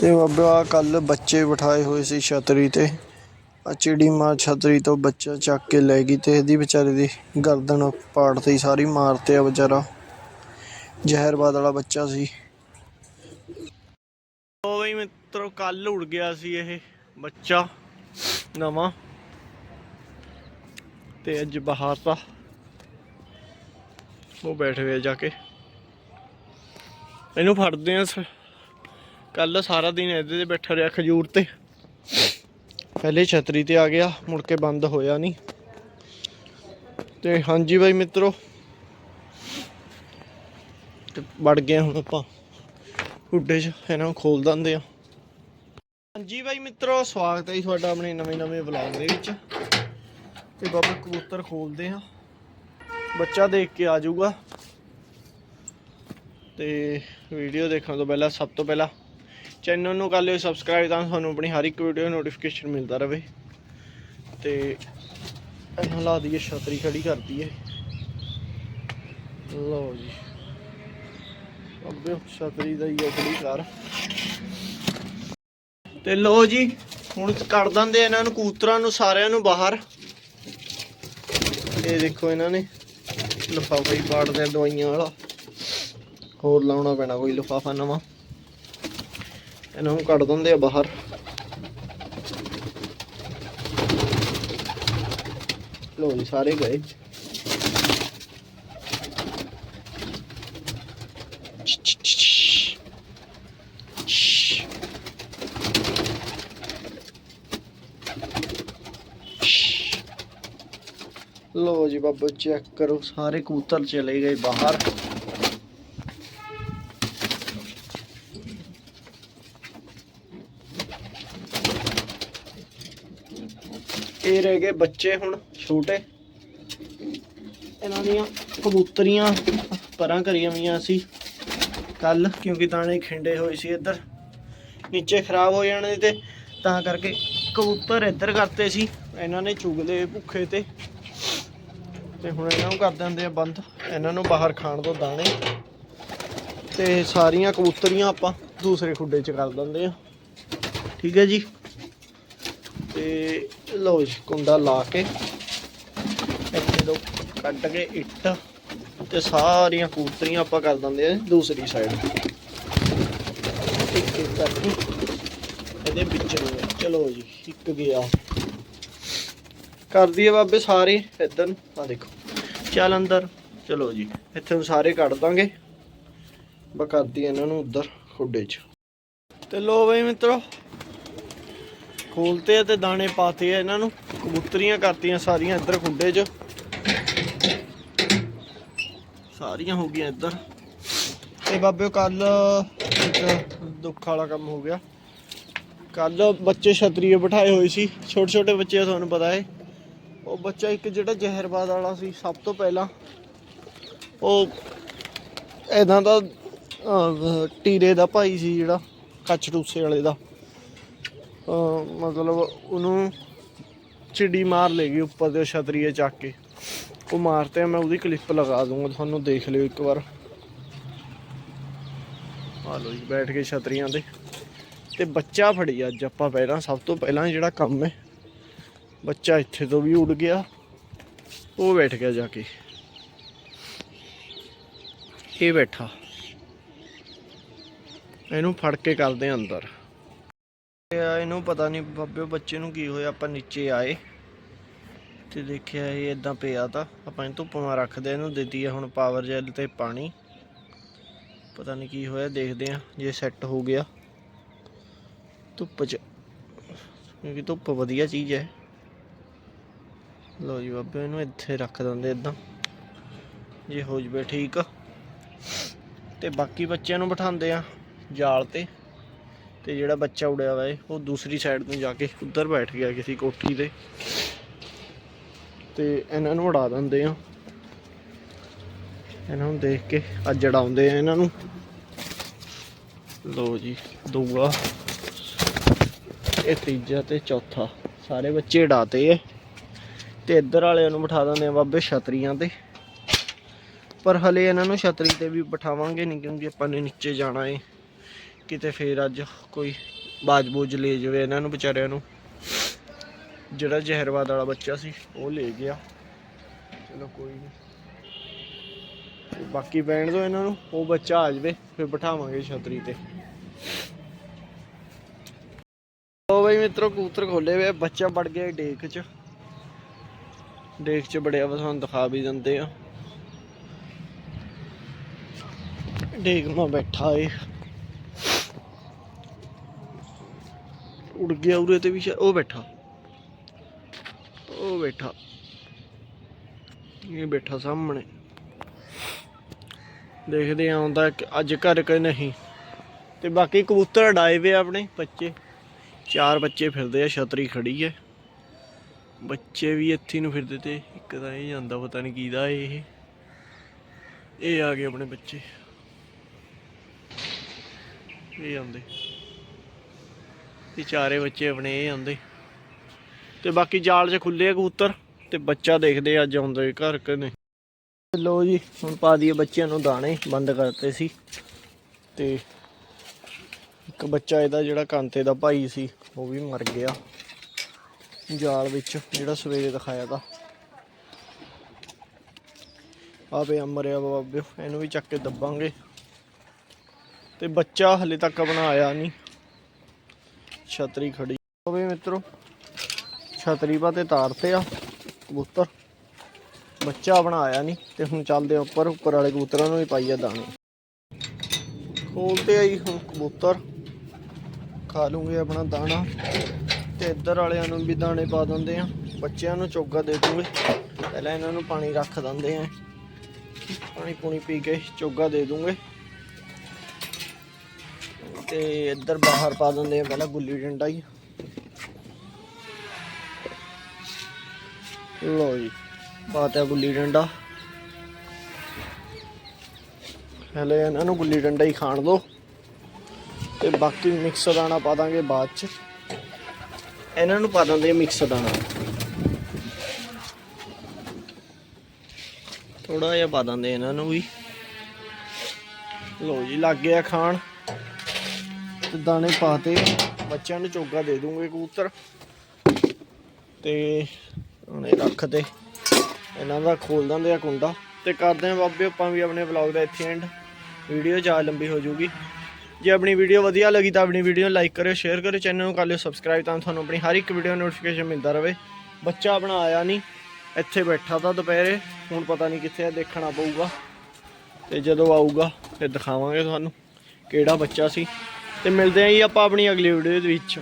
ਤੇ ਬਾਬਾ ਕੱਲ ਬੱਚੇ ਬਿਠਾਏ ਹੋਏ ਸੀ ਛਤਰੀ ਤੇ। ਆ ਚਿੜੀ ਮਾਂ ਛਤਰੀ ਤੋਂ ਬੱਚਾ ਚੱਕ ਕੇ ਲੈ ਗਈ ਤੇ ਇਹਦੀ ਵਿਚਾਰੇ ਦੀ ਗਰਦਨ ਪਾੜਤੀ, ਸਾਰੀ ਮਾਰਤੇ ਆ ਵਿਚਾਰਾ। ਜ਼ਹਿਰਬਾਦ ਵਾਲਾ ਬੱਚਾ ਸੀ। ਉਹ ਬਈ ਮਿੱਤਰੋ ਕੱਲ ਉੜ ਗਿਆ ਸੀ ਇਹ ਬੱਚਾ ਨਵਾਂ। ਤੇ ਅੱਜ ਬਾਹਰ ਤਾਂ ਉਹ ਬੈਠ ਗਏ ਜਾ ਕੇ। ਇਹਨੂੰ ਫੜਦੇ ਆ ਕੱਲ ਸਾਰਾ ਦਿਨ ਇਹਦੇ ਤੇ ਬੈਠਾ ਰਿਹਾ ਖਜੂਰ ਤੇ। ਪਹਿਲੇ ਛਤਰੀ ਤੇ ਆ ਗਿਆ, ਮੁੜ ਕੇ ਬੰਦ ਹੋਇਆ ਨਹੀਂ। ਤੇ ਹਾਂਜੀ ਬਾਈ ਮਿੱਤਰੋ, ਤੇ ਵੜ ਗਏ ਹੁਣ ਆਪਾਂ। ਹੁੱਡੇ 'ਚ ਇਹਨਾਂ ਨੂੰ ਖੋਲ ਦਿੰਦੇ ਆ। ਹਾਂਜੀ ਬਾਈ ਮਿੱਤਰੋ, ਸਵਾਗਤ ਹੈ ਜੀ ਤੁਹਾਡਾ ਆਪਣੇ ਨਵੇਂ ਨਵੇਂ ਵਲੌਗ ਦੇ ਵਿੱਚ। ਤੇ ਬਾਬਾ ਕਬੂਤਰ ਖੋਲਦੇ ਆ। ਬੱਚਾ ਦੇਖ ਕੇ ਆ ਜਾਊਗਾ। ਤੇ ਵੀਡੀਓ ਦੇਖਣ ਤੋਂ ਪਹਿਲਾਂ, ਸਭ ਤੋਂ ਪਹਿਲਾਂ ਚੈਨਲ ਨੂੰ ਕਰ ਲਿਓ ਸਬਸਕ੍ਰਾਈਬ ਤਾਂ ਤੁਹਾਨੂੰ ਆਪਣੀ ਹਰ ਇੱਕ ਵੀਡੀਓ ਨੋਟੀਫਿਕੇਸ਼ਨ ਮਿਲਦਾ ਰਹੇ। ਤੇ ਇਹਨਾਂ ਲਾ ਦਈਏ, ਛਤਰੀ ਖੜੀ ਕਰਦੀ ਹੈ ਲਓ ਜੀ। ਅੱਬੇ ਛਤਰੀ ਦਾ ਹੀ ਖੜੀ ਕਰ। ਤੇ ਲਓ ਜੀ, ਹੁਣ ਕੱਢ ਦਿੰਦੇ ਇਹਨਾਂ ਨੂੰ ਕੂਤਰਾਂ ਨੂੰ, ਸਾਰਿਆਂ ਨੂੰ ਬਾਹਰ। ਇਹ ਦੇਖੋ ਇਹਨਾਂ ਨੇ, ਲਿਫਾਫਾ ਹੀ ਪਾੜਦੇ ਆ, ਦਵਾਈਆਂ ਵਾਲਾ। ਹੋਰ ਲਾਉਣਾ ਪੈਣਾ ਕੋਈ ਲਿਫਾਫਾ ਨਵਾਂ। ਇਹਨਾਂ ਨੂੰ ਕੱਢ ਦਿੰਦੇ ਆ ਬਾਹਰ। ਲੋ ਜੀ, ਸਾਰੇ ਗਏ। ਲੋ ਜੀ ਬਾਬਾ ਚੈੱਕ ਕਰੋ, ਸਾਰੇ ਕਬੂਤਰ ਚਲੇ ਗਏ ਬਾਹਰ। ਇਹ ਰਹਿ ਗਏ ਬੱਚੇ ਹੁਣ, ਛੋਟੇ। ਇਹਨਾਂ ਦੀਆਂ ਕਬੂਤਰੀਆਂ ਪਰਾਂ ਕਰੀਆਂ ਹੋਈਆਂ ਸੀ ਕੱਲ ਕਿਉਂਕਿ ਦਾਣੇ ਖਿੰਡੇ ਹੋਏ ਸੀ ਇੱਧਰ। ਨੀਚੇ ਖਰਾਬ ਹੋ ਜਾਣੇ ਤੇ ਤਾਂ ਕਰਕੇ ਕਬੂਤਰ ਇੱਧਰ ਕਰਤੇ ਸੀ। ਇਹਨਾਂ ਨੇ ਚੁਗਲੇ ਭੁੱਖੇ ਤੇ। ਤੇ ਹੁਣ ਇਹਨਾਂ ਨੂੰ ਕਰ ਦਿੰਦੇ ਆ ਬੰਦ। ਇਹਨਾਂ ਨੂੰ ਬਾਹਰ ਖਾਣ ਤੋਂ ਦਾਣੇ। ਤੇ ਸਾਰੀਆਂ ਕਬੂਤਰੀਆਂ ਆਪਾਂ ਦੂਸਰੇ ਖੁੱਡੇ 'ਚ ਕਰ ਦਿੰਦੇ ਆ। ਠੀਕ ਹੈ ਜੀ। ਤੇ ਲਓ ਜੀ, ਕੁੰਡਾ ਲਾ ਕੇ ਇੱਥੇ ਤੋਂ ਕੱਢ ਕੇ ਇੱਟ ਤੇ ਸਾਰੀਆਂ ਕਬੂਤਰੀਆਂ ਆਪਾਂ ਕਰ ਦਿੰਦੇ ਆ ਦੂਸਰੀ ਸਾਈਡ ਇੱਕ ਇੱਕ ਕਰਕੇ ਇਹਦੇ ਵਿੱਚ ਚਲੋ ਜੀ, ਇੱਕ ਗਿਆ। ਕਰ ਦਈਏ ਬਾਬੇ ਸਾਰੇ, ਇੱਧਰ ਨੂੰ। ਆ ਦੇਖੋ। ਚੱਲ ਅੰਦਰ। ਚਲੋ ਜੀ, ਇੱਥੇ ਨੂੰ ਸਾਰੇ ਕੱਢ ਦਾਂਗੇ। ਬਾ ਕਰਦੀ ਇਹਨਾਂ ਨੂੰ ਉੱਧਰ, ਖੁੱਡੇ 'ਚ। ਤੇ ਲੋ ਬਈ ਮਿੱਤਰੋ ਖੋਲਤੇ ਆ ਤੇ ਦਾਣੇ ਪਾਤੇ ਆ ਇਹਨਾਂ ਨੂੰ। ਕਬੂਤਰੀਆਂ ਕਰਤੀਆਂ ਸਾਰੀਆਂ ਇੱਧਰ ਖੁੰਡੇ 'ਚ। ਸਾਰੀਆਂ ਹੋ ਗਈਆਂ ਇੱਧਰ। ਤੇ ਬਾਬੇ ਕੱਲ ਇੱਕ ਦੁੱਖ ਵਾਲਾ ਕੰਮ ਹੋ ਗਿਆ। ਕੱਲ ਬੱਚੇ ਛਤਰੀਏ ਬਿਠਾਏ ਹੋਏ ਸੀ। ਛੋਟੇ ਛੋਟੇ ਬੱਚੇ ਤੁਹਾਨੂੰ ਪਤਾ ਹੈ ਉਹ ਬੱਚਾ ਇੱਕ ਜਿਹੜਾ ਜ਼ਹਿਰਬਾਦ ਵਾਲਾ ਸੀ ਸਭ ਤੋਂ ਪਹਿਲਾਂ। ਉਹ ਇਦਾਂ ਦਾ ਅਹ, ਟੀਰੇ ਦਾ ਭਾਈ ਸੀ ਜਿਹੜਾ ਕੱਚ ਟੂਸੇ ਵਾਲੇ ਦਾ। ਮਤਲਬ ਉਹਨੂੰ ਚਿੜੀ ਮਾਰ ਲੈ ਉੱਪਰ ਦੇ ਛਤਰੀਏ ਚੱਕ ਕੇ। ਉਹ ਮਾਰਤੇ ਆ, ਮੈਂ ਉਹਦੀ ਕਲਿੱਪ ਲਗਾ ਦੂੰਗਾ ਤੁਹਾਨੂੰ ਦੇਖ ਲਿਓ ਇੱਕ ਵਾਰ। ਆ ਲੋ ਜੀ ਬੈਠ ਕੇ ਛਤਰੀਆਂ ਤੇ। ਤੇ ਬੱਚਾ ਫੜੀ ਅੱਜ ਆਪਾਂ ਪਹਿਲਾਂ ਸਭ ਤੋਂ ਪਹਿਲਾਂ ਜਿਹੜਾ ਕੰਮ ਹੈ ਬੱਚਾ ਇੱਥੇ ਤੋਂ ਵੀ ਉੱਡ ਗਿਆ ਉਹ ਬੈਠ ਗਿਆ ਜਾ ਕੇ। ਇਹ ਬੈਠਾ। ਇਹਨੂੰ ਫੜ ਕੇ ਕਰਦੇ ਆ ਅੰਦਰ। ਇਹਨੂੰ ਪਤਾ ਨਹੀਂ ਬਾਬੇ ਬੱਚੇ ਨੂੰ ਕੀ ਹੋਇਆ ਆਪਾਂ ਨੀਚੇ ਆਏ ਤੇ ਦੇਖਿਆ ਇਹ ਇਦਾਂ ਪਿਆ ਤਾਂ। ਆਪਾਂ ਇਹਨੂੰ ਧੁੱਪ ਮਾ ਰੱਖਦੇ ਆ, ਇਹਨੂੰ ਦਿੱਤੀ ਆ ਹੁਣ ਪਾਵਰ ਜੈਲ ਤੇ ਪਾਣੀ। ਪਤਾ ਨਹੀਂ ਕੀ ਹੋਇਆ ਦੇਖਦੇ ਆ ਜੇ ਸੈੱਟ ਹੋ ਗਿਆ। ਧੁੱਪ 'ਚ ਕਿਉਂਕਿ ਧੁੱਪ ਵਧੀਆ ਚੀਜ਼ ਹੈ। ਲੋ ਜੀ ਬਾਬੇ ਇਹਨੂੰ ਇੱਥੇ ਰੱਖ ਦਿੰਦੇ ਇਦਾਂ ਜੇ ਹੋ ਜਵੇ ਠੀਕ। ਤੇ ਬਾਕੀ ਬੱਚਿਆਂ ਨੂੰ ਬਿਠਾਉਂਦੇ ਆ ਜਾਲ ਤੇ। ਤੇ ਜਿਹੜਾ ਬੱਚਾ ਉੜਿਆ ਵਾ ਹੈ ਉਹ ਦੂਸਰੀ ਸਾਈਡ ਤੋਂ ਜਾ ਕੇ ਉੱਧਰ ਬੈਠ ਗਿਆ ਕਿਸੇ ਕੋਠੀ ਤੇ। ਤੇ ਇਹਨਾਂ ਨੂੰ ਉਡਾ ਦਿੰਦੇ ਆ। ਇਹਨਾਂ ਨੂੰ ਦੇਖ ਕੇ ਅੱਜ ਉਡਾਉਂਦੇ ਆ ਇਹਨਾਂ ਨੂੰ। ਲੋ ਜੀ, ਦੂਆ। ਇਹ ਤੀਜਾ ਤੇ ਚੌਥਾ। ਸਾਰੇ ਬੱਚੇ ਉਡਾਤੇ ਐ ਤੇ ਇੱਧਰ ਵਾਲਿਆਂ ਨੂੰ ਬਿਠਾ ਦਿੰਦੇ ਆ ਬਾਬੇ ਛਤਰੀਆਂ ਤੇ। ਪਰ ਹਲੇ ਇਹਨਾਂ ਨੂੰ ਛਤਰੀ ਤੇ ਵੀ ਬਿਠਾਵਾਂਗੇ ਨਹੀਂ ਕਿਉਂਕਿ ਆਪਾਂ ਨੇ ਨੀਚੇ ਜਾਣਾ ਏ। ਕਿਤੇ ਫੇਰ ਅੱਜ ਕੋਈ ਬਾਜ ਬੂਜ ਲੈ ਜਾਵੇ ਇਹਨਾਂ ਨੂੰ, ਵਿਚਾਰਿਆਂ ਨੂੰ। ਜਿਹੜਾ ਜ਼ਹਿਰਵਾਦ ਵਾਲਾ ਬੱਚਾ ਸੀ, ਉਹ ਲੈ ਗਿਆ। ਚਲੋ ਕੋਈ ਨਹੀਂ ਬਾਕੀ ਬੈਣ ਦੋ ਇਹਨਾਂ ਨੂੰ, ਉਹ ਬੱਚਾ ਆ ਜਾਵੇ, ਫਿਰ ਬਿਠਾਵਾਂਗੇ ਛਤਰੀ ਤੇ। ਉਹ ਬਈ ਮਿੱਤਰੋ, ਕਬੂਤਰ ਖੋਲੇ ਵੇ ਬੱਚਾ ਵੜ ਗਿਆ ਡੇਕ ਚ। ਡੇਕ ਚ ਬੜਿਆ ਵਾ, ਤੁਹਾਨੂੰ ਦਿਖਾ ਵੀ ਦਿੰਦੇ ਆ। ਡੇਕ ਮਾ ਬੈਠਾ ਏ। ਉੜ ਗਿਆ ਉਰੇ ਤੇ ਵੀ ਉਹ ਬੈਠਾ। ਉਹ ਬੈਠਾ। ਇਹ ਬੈਠਾ ਸਾਹਮਣੇ। ਦੇਖਦੇ ਆਉਂਦਾ ਅੱਜ ਘਰ ਕਿ ਨਹੀਂ। ਤੇ ਬਾਕੀ ਕਬੂਤਰ ਉਡਾਏ ਵੇ ਆਪਣੇ ਬੱਚੇ। ਚਾਰ ਬੱਚੇ ਫਿਰਦੇ ਆ, ਛਤਰੀ ਖੜੀ ਹੈ। ਬੱਚੇ ਵੀ ਇੱਥੇ ਨੂੰ ਫਿਰਦੇ ਤੇ ਇੱਕ ਤਾਂ ਇਹ ਜਾਂਦਾ ਪਤਾ ਨਹੀਂ ਕੀਦਾ ਇਹ। ਇਹ ਆ ਗਏ ਆਪਣੇ ਬੱਚੇ। ਇਹ ਆਉਂਦੇ। ਇਹ ਚਾਰੇ ਬੱਚੇ ਆਪਣੇ ਇਹ ਆਉਂਦੇ। ਤੇ ਬਾਕੀ ਜਾਲ 'ਚ ਖੁੱਲੇ ਕਬੂਤਰ ਤੇ ਬੱਚਾ ਦੇਖਦੇ ਅੱਜ ਆਉਂਦੇ ਘਰ ਕਿ ਲੋ ਜੀ, ਹੁਣ ਪਾ ਦਈਏ ਬੱਚਿਆਂ ਨੂੰ ਦਾਣੇ, ਬੰਦ ਕਰਤੇ ਸੀ। ਤੇ ਇੱਕ ਬੱਚਾ ਇਹਦਾ ਜਿਹੜਾ ਕਾਂਤੇ ਦਾ ਭਾਈ ਸੀ, ਉਹ ਵੀ ਮਰ ਗਿਆ। ਜਾਲ ਵਿੱਚ, ਜਿਹੜਾ ਸਵੇਰੇ ਦਿਖਾਇਆ ਤਾ। ਆ ਪਿਆ ਮਰਿਆ ਇਹਨੂੰ ਵੀ ਚੱਕ ਕੇ ਦੱਬਾਂਗੇ। ਤੇ ਬੱਚਾ ਹਲੇ ਤੱਕ ਬਣਾਇਆ ਨਹੀਂ। ਛਤਰੀ ਖੜੀ ਹੋਵੇ ਮਿੱਤਰੋ। ਛਤਰੀ ਪਾ ਤੇ ਤਾਰਤੇ ਆ, ਕਬੂਤਰ। ਬੱਚਾ ਬਣਾਇਆ ਨਹੀਂ ਤੇ ਹੁਣ ਚੱਲਦੇ ਆ ਉੱਪਰ ਉੱਪਰ ਵਾਲੇ ਕਬੂਤਰਾਂ ਨੂੰ ਵੀ ਪਾਈਆ ਦਾਣੇ। ਖੋਲਤੇ ਆਈ ਹੁਣ ਕਬੂਤਰ। ਖਾ ਲੂੰਗੇ ਆਪਣਾ ਦਾਣਾ। ਤੇ ਇੱਧਰ ਵਾਲਿਆਂ ਨੂੰ ਵੀ ਦਾਣੇ ਪਾ ਦਿੰਦੇ ਆ। ਬੱਚਿਆਂ ਨੂੰ ਚੋਗਾ ਦੇ ਦੂੰਗੇ। ਪਹਿਲਾਂ ਇਹਨਾਂ ਨੂੰ ਪਾਣੀ ਰੱਖ ਦਿੰਦੇ ਆ। ਪਾਣੀ ਪੂਣੀ ਪੀ ਕੇ ਚੋਗਾ ਦੇ ਦੂੰਗੇ। ਤੇ ਇੱਧਰ ਬਾਹਰ ਪਾ ਦਿੰਦੇ ਆ ਪਹਿਲਾਂ ਗੁੱਲੀ ਡੰਡਾ ਹੀ। ਲੋ ਜੀ ਪਾਤਾ ਗੁੱਲੀ ਡੰਡਾ। ਹਲੇ ਇਹਨਾਂ ਨੂੰ ਗੁੱਲੀ ਡੰਡਾ ਹੀ ਖਾਣ ਦੋ। ਤੇ ਬਾਕੀ ਮਿਕਸ ਦਾਣਾ ਪਾ ਦਾਂਗੇ ਬਾਅਦ ਚ। ਇਹਨਾਂ ਨੂੰ ਪਾ ਦਿੰਦੇ ਆ ਮਿਕਸ ਦਾਣਾ। ਥੋੜਾ ਜਿਹਾ ਪਾ ਦਿੰਦੇ ਇਹਨਾਂ ਨੂੰ ਵੀ। ਲੋ ਜੀ, ਲੱਗ ਗਿਆ ਖਾਣ। ਤੇ ਦਾਣੇ ਪਾਤੇ ਬੱਚਿਆਂ ਨੂੰ ਚੋਗਾ ਦੇ ਦੂੰਗੇ ਕਬੂਤਰ। ਤੇ ਉਹਨੇ ਰੱਖ ਤੇ ਇਹਨਾਂ ਦਾ ਖੋਲ ਦਿੰਦੇ ਆ ਕੁੰਡਾ। ਤੇ ਕਰਦੇ ਆ ਬਾਬੇ ਆਪਾਂ ਵੀ ਆਪਣੇ ਵਲੌਗ ਦਾ ਇੱਥੇ ਐਂਡ ਵੀਡੀਓ ਜ਼ਿਆਦਾ ਲੰਬੀ ਹੋ ਜਾਊਗੀ। ਜੇ ਆਪਣੀ ਵੀਡੀਓ ਵਧੀਆ ਲੱਗੀ ਤਾਂ ਆਪਣੀ ਵੀਡੀਓ ਨੂੰ ਲਾਈਕ ਕਰਿਓ ਸ਼ੇਅਰ ਕਰਿਓ ਚੈਨਲ ਨੂੰ ਕਰ ਲਿਓ ਸਬਸਕ੍ਰਾਈਬ ਤਾਂ ਤੁਹਾਨੂੰ ਆਪਣੀ ਹਰ ਇੱਕ ਵੀਡੀਓ ਨੋਟੀਫਿਕੇਸ਼ਨ ਮਿਲਦਾ ਰਹੇ ਬੱਚਾ ਆਪਣਾ ਆਇਆ ਨਹੀਂ, ਇੱਥੇ ਬੈਠਾ ਤਾਂ ਦੁਪਹਿਰੇ, ਹੁਣ ਪਤਾ ਨਹੀਂ ਕਿੱਥੇ ਆ, ਦੇਖਣਾ ਪਊਗਾ। ਤੇ ਜਦੋਂ ਆਊਗਾ, ਫਿਰ ਦਿਖਾਵਾਂਗੇ ਤੁਹਾਨੂੰ ਕਿਹੜਾ ਬੱਚਾ ਸੀ। ਤੇ ਮਿਲਦੇ ਆਂ ਜੀ ਆਪਾਂ ਆਪਣੀ ਅਗਲੀ ਵੀਡੀਓ ਦੇ ਵਿੱਚ।